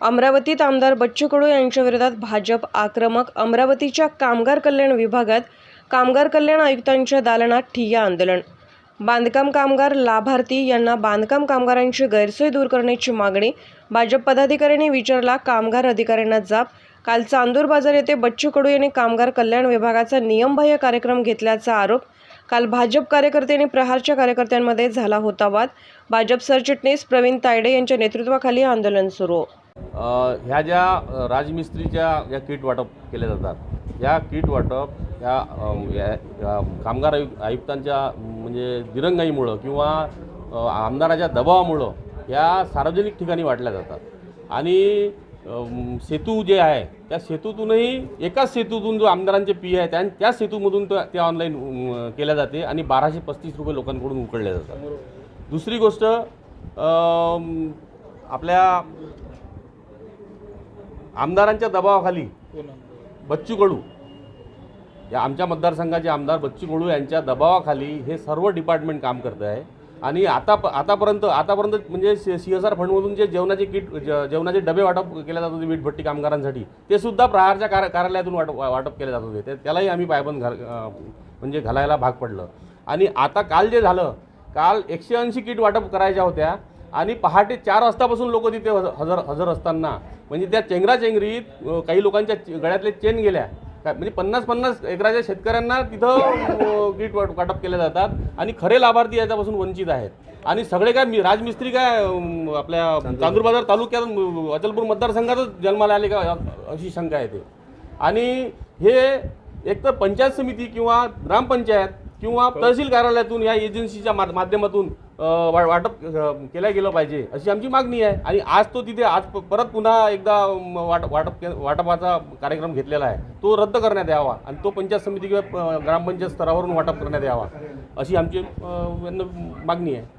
अमरावतीत आमदार बच्चू कडू यांच्या विरोधात भाजप आक्रमक अमरावतीच्या कामगार कल्याण विभागात कामगार कल्याण आयुक्तांच्या दालनात ठिय्या आंदोलन. बांधकाम कामगार लाभार्थी यांना बांधकाम कामगारांची गैरसोय दूर करण्याची मागणी भाजप पदाधिकाऱ्यांनी विचारला कामगार अधिकाऱ्यांना जाप काल चांदूर बाजार येथे बच्चू कडू यांनी कामगार कल्याण विभागाचा नियमबाह्य कार्यक्रम घेतल्याचा आरोप. काल भाजप कार्यकर्ते आणि प्रहारच्या कार्यकर्त्यांमध्ये झाला होता वाद. भाजप सरचिटणीस प्रवीण तायडे यांच्या नेतृत्वाखाली आंदोलन सुरू. ह्या ज्या राजमिस्त्रीच्या ज्या किट वाटप केल्या जातात ह्या किट वाटप या कामगार आयु आयुक्तांच्या म्हणजे दिरंगाईमुळं किंवा आमदाराच्या दबावामुळं या सार्वजनिक ठिकाणी वाटल्या जातात. आणि सेतू जे आहे त्या सेतूतूनही एकाच सेतूतून जो आमदारांचे पी आहे त्या त्याच सेतूमधून त्या ऑनलाईन केल्या जाते आणि बाराशे पस्तीस रुपये लोकांकडून उकळल्या जातात. दुसरी गोष्ट आपल्या आमदारांच्या दबावाखाली बच्चू कडू या आमच्या मतदारसंघाचे आमदार बच्चू कडू यांच्या दबावाखाली हे सर्व डिपार्टमेंट काम करत आहे. आणि आता आतापर्यंत आतापर्यंत म्हणजे सी एस आर फंडमधून जे जेवणाचे किट जेवणाचे डबे वाटप केले जात होते वीटभट्टी कामगारांसाठी ते सुद्धा प्रहारच्या कार्य कार्यालयातून वाटप वाटप केले जात होते. ते- त्यालाही आम्ही पायबंद घाल म्हणजे घालायला भाग पडलं. आणि आता काल जे झालं काल एकशे ऐंशी किट वाटप करायच्या होत्या. आणि पहाटे चार वाजतापासून लोक तिथे हजर हजर हजर असताना म्हणजे त्या चेंगराचेंगरीत काही लोकांच्या गळ्यातले चेन गेल्या. काय म्हणजे पन्नास पन्नास एकराच्या शेतकऱ्यांना तिथं किट वाट वाटप केले जातात आणि खरे लाभार्थी याच्यापासून वंचित आहेत. आणि सगळे काय मी राजमिस्त्री काय आपल्या चांदूर. बाजार तालुक्यात अचलपूर मतदारसंघातच जन्माला आले का अशी शंका येते आणि हे एकतर पंचायत समिती किंवा ग्रामपंचायत किंवा तहसील कार्यालयातून या एजन्सीच्या मा- माध्यमातून वाटप केलं केल्या गेलं पाहिजे अशी आमची मागणी आहे. आणि आज तो तिथे आज प- परत पुन्हा एकदा वाट वाटप के- वाटपाचा कार्यक्रम घेतलेला आहे. तो रद्द करण्यात यावा आणि तो पंचायत समिती किंवा ग्रामपंचायत स्तरावरून वाटप करण्यात यावा अशी आमची मागणी आहे.